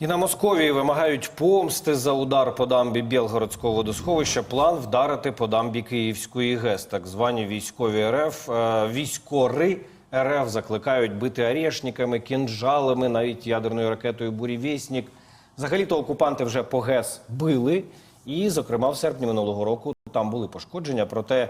І на Московії вимагають помсти за удар по дамбі Білгородського водосховища. План вдарити по дамбі Київської ГЕС. Так звані військові РФ. Е, Військори РФ закликають бити орешниками, кінжалами, навіть ядерною ракетою «Бурєвєснік». Взагалі-то окупанти вже по ГЕС били. І, зокрема, в серпні минулого року там були пошкодження. Проте, е,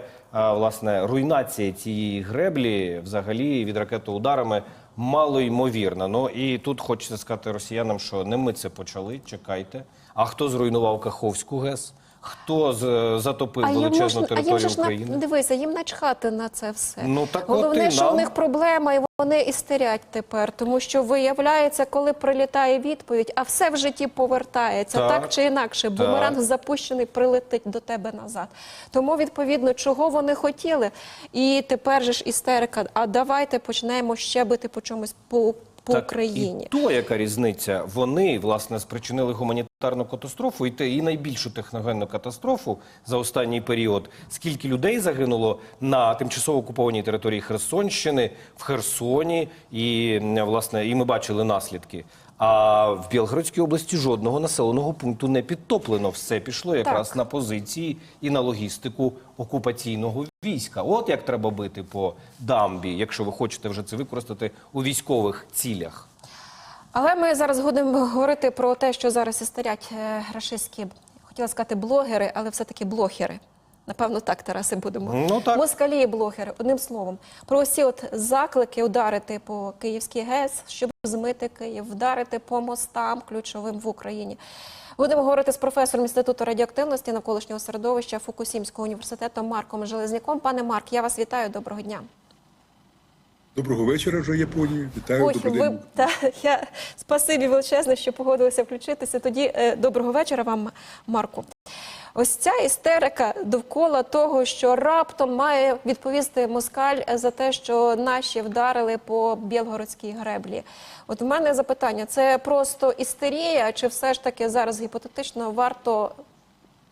власне, руйнація цієї греблі взагалі від ракетоударами мало ймовірна. Ну і тут хочеться сказати росіянам, що не ми це почали. Чекайте. А хто зруйнував Каховську ГЕС? Хто з- затопив А величезну можна, а їм територію на, України? дивися, їм начхати на це все. Ну, так от Головне, і що нам. в них проблема, і вони істерять тепер, тому що виявляється, коли прилітає відповідь, а все в житті повертається, Так. так, чи інакше. Бумеранг запущений прилетить до тебе назад. Тому, відповідно, чого вони хотіли. І тепер же ж істерика. А давайте почнемо ще бити по чомусь по, по Так, Україні. І то, яка різниця, вони власне спричинили гуманітарну катастрофу, і те і найбільшу техногенну катастрофу за останній період. Скільки людей загинуло на тимчасово окупованій території Херсонщини, в Херсоні, і власне, і ми бачили наслідки. А в Білгородській області жодного населеного пункту не підтоплено. Все пішло якраз Так. на позиції і на логістику окупаційного війська. От як треба бити по дамбі, якщо ви хочете вже це використати у військових цілях. Але ми зараз будемо говорити про те, що зараз істерять е, рашистські, хотіла сказати, блогери, але все-таки блогери. Напевно, так, Тараси, будемо. Ну, так. Москалі і блогери, одним словом. Про усі от заклики ударити по Київській ГЕС, щоб змити Київ, вдарити по мостам ключовим в Україні. Будемо говорити з професором Інституту радіоактивності навколишнього середовища Фукусімського університету Марком Железняком. Пане Марк, я вас вітаю. Доброго дня. Доброго вечора вже Японії. Вітаю Ой, добрий ви день. та я спасибі величезне, що погодилися включитися. Тоді е, доброго вечора вам, Марку. Ось ця істерика довкола того, що раптом має відповісти москаль за те, що наші вдарили по білгородській греблі. От в мене запитання: це просто істерія, чи все ж таки зараз гіпотетично варто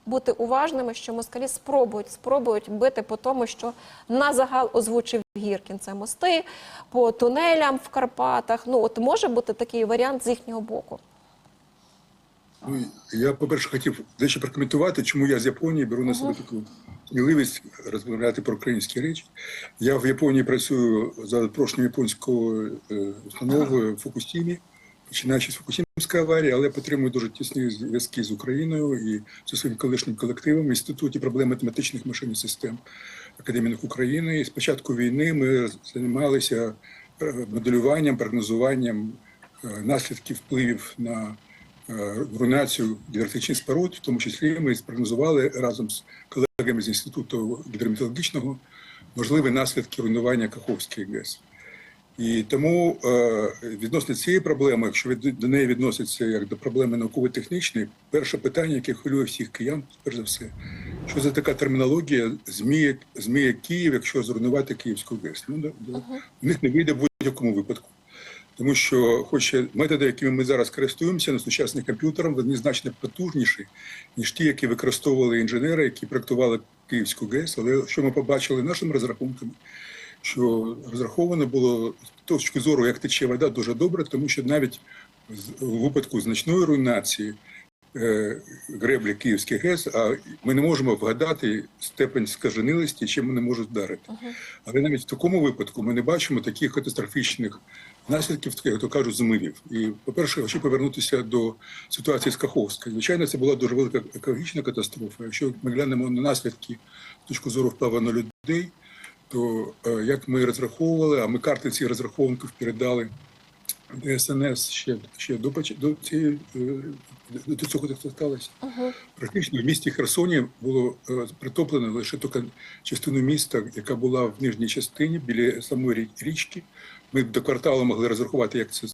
бути уважними, що москалі спробують спробують бити по тому, що на загал озвучив Гіркін. Це мости по тунелям в Карпатах. Ну от може бути такий варіант з їхнього боку. Ну, я, по-перше, хотів дещо прокоментувати, чому я з Японії беру на себе таку сміливість розмовляти про українські речі. Я в Японії працюю за запрошенням японської е, установи в Фукусімі, починаючи з Фукусімської аварії, але підтримую дуже тісні зв'язки з Україною і зі своїм колишнім колективом в Інституті проблем математичних машин і систем Академії наук України. І з початку війни ми займалися е, моделюванням, прогнозуванням е, наслідків впливів на е, руйнацію гідроелектичних споруд, в тому числі ми спрогнозували разом з колегами з інституту гідрометеорологічного можливі наслідки руйнування Каховської ГЕС. І тому е, відносно цієї проблеми, якщо до неї відноситься як до проблеми науково-технічної, перше питання, яке хвилює всіх киян, перш за все, що за така термінологія зміє, зміє Київ, якщо зруйнувати Київську ГЕС? Ну, в них не вийде в будь-якому випадку. Тому що, хоч методи, якими ми зараз користуємося на сучасних комп'ютерах, вони значно потужніші, ніж ті, які використовували інженери, які проектували Київську ГЕС. Але що ми побачили нашими розрахунками, що розраховано було з точки зору, як тече вода, дуже добре, тому що навіть у випадку значної руйнації е, греблі Київських ГЕС, а ми не можемо вгадати степень скаженилості, чим вони можуть вдарити. Але навіть в такому випадку ми не бачимо таких катастрофічних наслідків, як то кажуть, змивів. І, по-перше, хочу повернутися до ситуації з Каховською. Звичайно, це була дуже велика екологічна катастрофа. Якщо ми глянемо на наслідки з точки зору впливу на людей, то е, як ми розраховували, а ми карти цих розрахунків передали ДСНС ще, ще до, до, цієї, е, до цього так сталося. Практично в місті Херсоні було е, притоплено лише тільки частину міста, яка була в нижній частині біля самої річки. Ми до кварталу могли розрахувати, як це,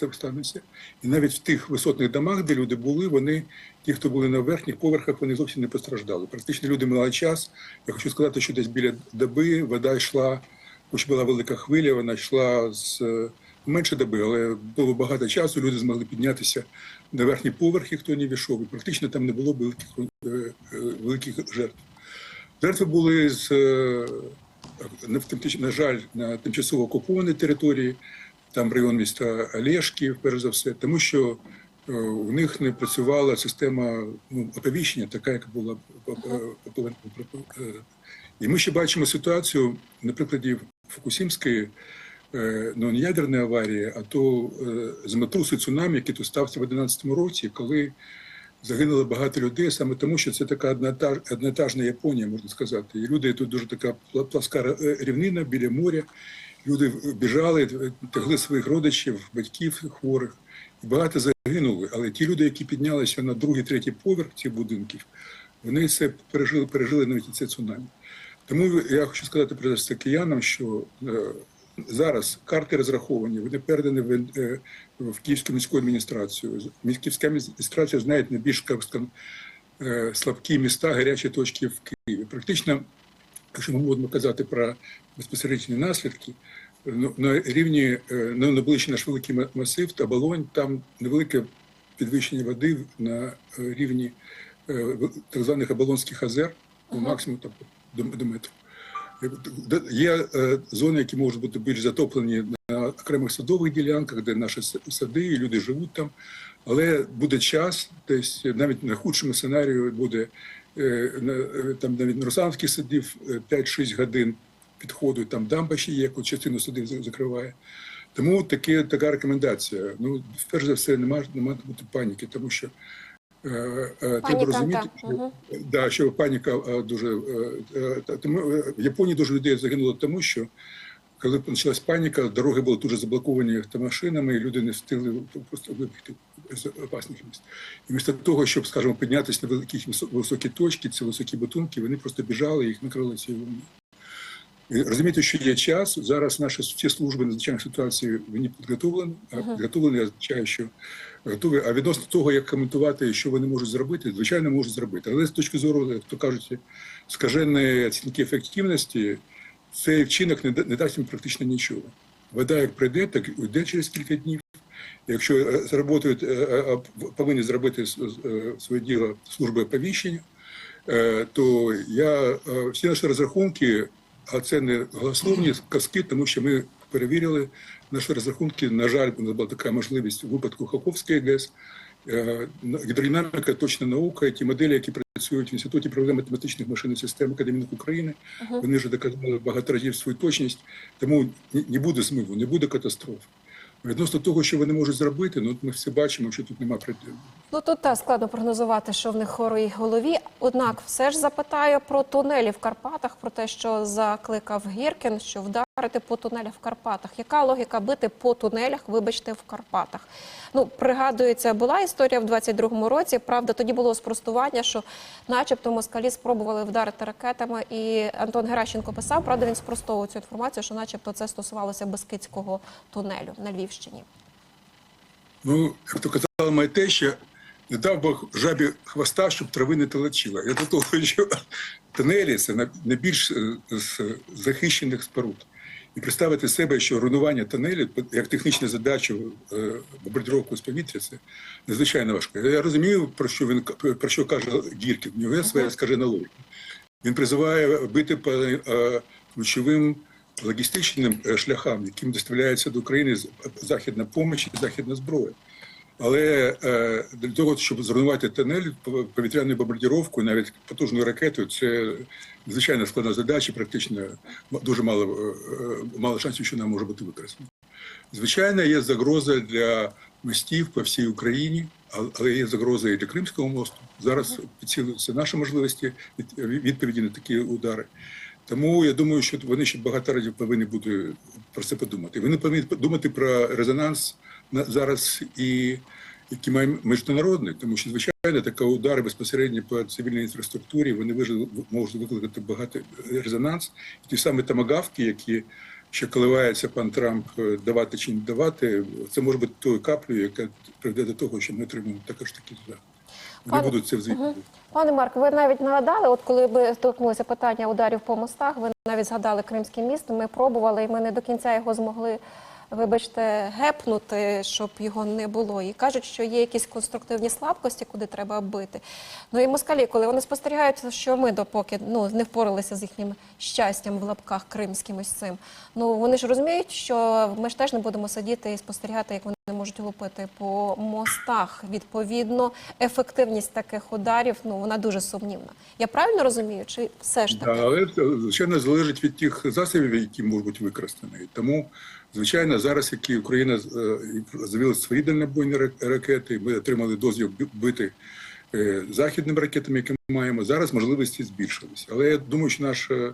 це станеться. І навіть в тих висотних домах, де люди були, вони, ті, хто були на верхніх поверхах, вони зовсім не постраждали. Практично люди мали час. Я хочу сказати, що десь біля доби вода йшла, хоч була велика хвиля, вона йшла з е, менше доби, але було багато часу. Люди змогли піднятися на верхні поверхи, хто не війшов. І практично там не було великих, е, великих жертв. Жертви були з е, на жаль, на тимчасово окупованій території, там район міста Олешків, перш за все, тому що е, у них не працювала система ну, оповіщення, така, яка була е. Е, І ми ще бачимо ситуацію на прикладі Фукусімської ну, не ядерної аварії, а то е, землетрусу цунамі, який тут стався в 2011 році, коли загинуло багато людей, саме тому, що це така однотажна Японія, можна сказати. І люди тут дуже така пла- пласка рівнина біля моря. Люди біжали, тягли своїх родичів, батьків хворих. І багато загинули. Але ті люди, які піднялися на другий, третій поверх цих будинків, вони це пережили, пережили навіть це цунамі. Тому я хочу сказати про це киянам, що е, зараз карти розраховані, вони передані в, е, в Київську міську адміністрацію. Київська адміністрація знає найбільш е, слабкі міста, гарячі точки в Києві. Практично, якщо ми будемо казати про безпосередні наслідки, ну, на рівні е, ну, найближче наш великий масив та Болонь, там невелике підвищення води на е, рівні е, так званих Оболонських озер, ну, максимум там, до, до метру. Е, Є е, зони, які можуть бути більш затоплені на окремих садових ділянках, де наші сади, і люди живуть там. Але буде час, десь навіть на худшому сценарію буде е, е, там навіть на Русановських садів е, 5-6 годин підходу, там дамба ще є, яку частину садів за- закриває. Тому таке, така рекомендація. Ну, перш за все, не має, бути паніки, тому що е, е, треба Паніка, розуміти, так. що, Мгм. да, що паніка е, дуже е, е, та- тому е, в Японії дуже людей загинуло, тому що коли почалась паніка, дороги були дуже заблоковані автомашинами, і люди не встигли просто вибігти з опасних місць. І вмісто того, щоб, скажімо, піднятися на великі високі точки, ці високі бутунки, вони просто біжали, їх накрили цією. І Розумієте, що є час. Зараз наші всі служби надзвичайних ситуацій вони підготовлені. А підготовлені означає, що готові. А відносно того, як коментувати, що вони можуть зробити, звичайно, можуть зробити. Але з точки зору, як то кажуть, скаженої оцінки ефективності, цей вчинок не, не дасть їм практично нічого. Вода як прийде, так і йде через кілька днів. Якщо е, зработають, е, е, повинні зробити своє діло служби оповіщення, то я всі наші розрахунки, а це не голословні казки, тому що ми перевірили наші розрахунки. На жаль, у нас була така можливість у випадку Хаковської ГЕС. Е, Гідродинаміка, точна наука, ті моделі, які працюють в інституті проблем математичних машин і систем Академії наук України, вони вже доказали багато разів свою точність, тому не буде змиву, не буде катастроф. Відносно того, що вони можуть зробити, ну ми всі бачимо, що тут немає предельно. Ну тут та складно прогнозувати, що в них хорої голові. Однак, все ж запитаю про тунелі в Карпатах, про те, що закликав Гіркін, що вдарити по тунелях в Карпатах. Яка логіка бити по тунелях, вибачте, в Карпатах? Ну, пригадується, була історія в 22-му році. Правда, тоді було спростування, що, начебто, москалі спробували вдарити ракетами. І Антон Геращенко писав, правда, він спростовував цю інформацію, що, начебто, це стосувалося Бескидського тунелю на Львівщині. Ну, як то казала моя теща, не дав Бог жабі хвоста, щоб трави не толочила. Я до того, що тунелі це на- найбільш е, з захищених споруд. І представити себе, що руйнування тонелю як технічна задача е, бомбардировку з повітря, це надзвичайно важко. Я розумію, про що він про що каже Гіркін. В нього своя скажена логіка. Він призиває бити по е, ключовим логістичним е, шляхам, яким доставляється до України західна поміч і західна зброя. Але е, для того, щоб зруйнувати тунель пов- повітряною бомбардировкою, навіть потужною ракетою, це звичайно складна задача, практично дуже мало, е, е, мало шансів, що вона може бути використана. Звичайно, є загроза для мостів по всій Україні, але є загроза і для Кримського мосту. Зараз підсилюються наші можливості від- відповіді на такі удари. Тому я думаю, що вони ще багато разів повинні бути про це подумати. Вони повинні подумати про резонанс на зараз і який має міжнародний, тому що звичайно такі удари безпосередньо по цивільній інфраструктурі вони вижили- можуть викликати багато резонанс. І ті самі тамагавки, які ще коливається пан Трамп е, давати чи не давати, це може бути тою каплею, яка приведе до того, що ми отримаємо також такі заходи. Вони Пане- будуть це взвітувати. Пане Марк, ви навіть нагадали, от коли ви торкнулися питання ударів по мостах, ви навіть згадали Кримський міст. Ми пробували, і ми не до кінця його змогли вибачте, гепнути, щоб його не було. І кажуть, що є якісь конструктивні слабкості, куди треба бити. Ну і москалі, коли вони спостерігають, що ми допоки ну не впоралися з їхнім щастям в лапках кримським ось цим. Ну вони ж розуміють, що ми ж теж не будемо сидіти і спостерігати, як вони можуть лупити по мостах. Відповідно, ефективність таких ударів ну вона дуже сумнівна. Я правильно розумію, чи все ж Да, таки? але це, звичайно залежить від тих засобів, які можуть використані. Тому, звичайно, зараз, які Україна е, завела свої дальнобойні ра- ракети, ми отримали дозвіл бити е, західними ракетами, які ми маємо. Зараз можливості збільшилися. Але я думаю, що наше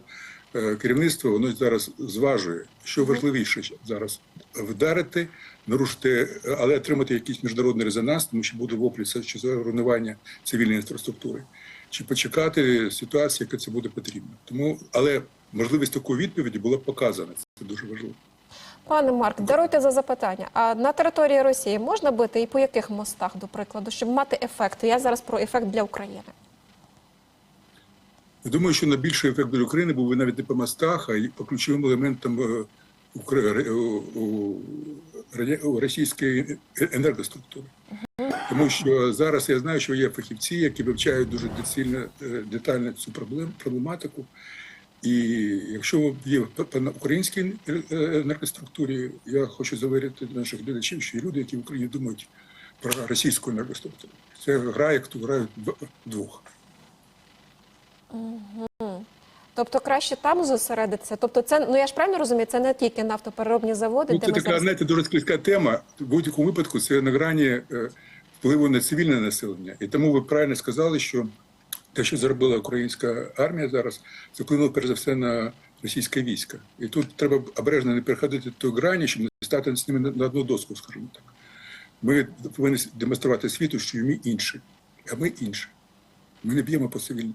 е, керівництво воно зараз зважує, що важливіше зараз вдарити, нарушити, але отримати якийсь міжнародний резонанс, тому що буде воплі що за руйнування цивільної інфраструктури чи почекати ситуацію, яка це буде потрібно. Тому, але можливість такої відповіді була показана. Це дуже важливо. Пане Марк, даруйте за запитання. А на території Росії можна бити і по яких мостах, до прикладу, щоб мати ефект? Я зараз про ефект для України. Я думаю, що найбільший ефект для України був би навіть не по мостах, а й по ключовим елементам е, російської енергоструктури. Тому що зараз я знаю, що є фахівці, які вивчають дуже доцільно, е, детально цю проблем, проблематику. І якщо є по українській е, енергоструктурі, я хочу завірити наших глядачів, що є люди, які в Україні думають про російську енергоструктуру. Це гра, як то грають двох. Тобто краще там зосередитися. Тобто, це ну я ж правильно розумію, це не тільки нафтопереробні заводи, Ну, це така, зараз... знаєте, дуже склизька тема. В будь-якому випадку це на грані е, впливу на цивільне населення. І тому ви правильно сказали, що те, що зробила українська армія зараз, це вплинуло перш за все на російське військо. І тут треба обережно не переходити ту грані, щоб не стати з ними на- одну доску, скажімо так. Ми повинні демонструвати світу, що ми інші, а ми інші. Ми не б'ємо по цивільному.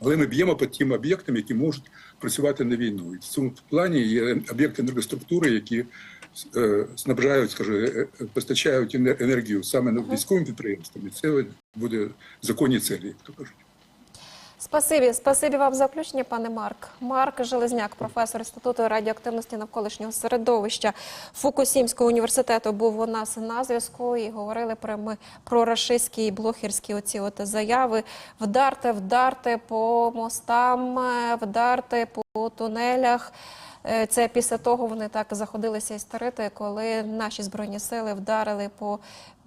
Але ми б'ємо по тим об'єктам, які можуть працювати на війну. І в цьому плані є об'єкти енергоструктури, які снабжають, скажу, е, е, постачають енергію саме на військовим підприємствам. І це буде законні цілі, як то кажуть. Спасибі, спасибі вам за включення, пане Марк. Марк Железняк, професор інституту радіоактивності навколишнього середовища Фукусімського університету, був у нас на зв'язку і говорили про ми про рашистські і блохерські оці от заяви. Вдарте, вдарте по мостам, е, вдарте по тунелях. Е, Це після того вони так заходилися істерити, коли наші збройні сили вдарили по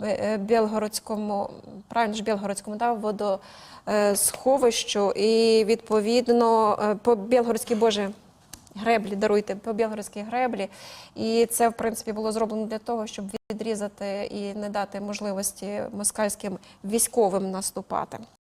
е, е, Білгородському, правильно ж Білгородському да, водосховищу і відповідно по Білгородській Боже. Греблі, даруйте, по білгородській греблі. І це, в принципі, було зроблено для того, щоб відрізати і не дати можливості москальським військовим наступати.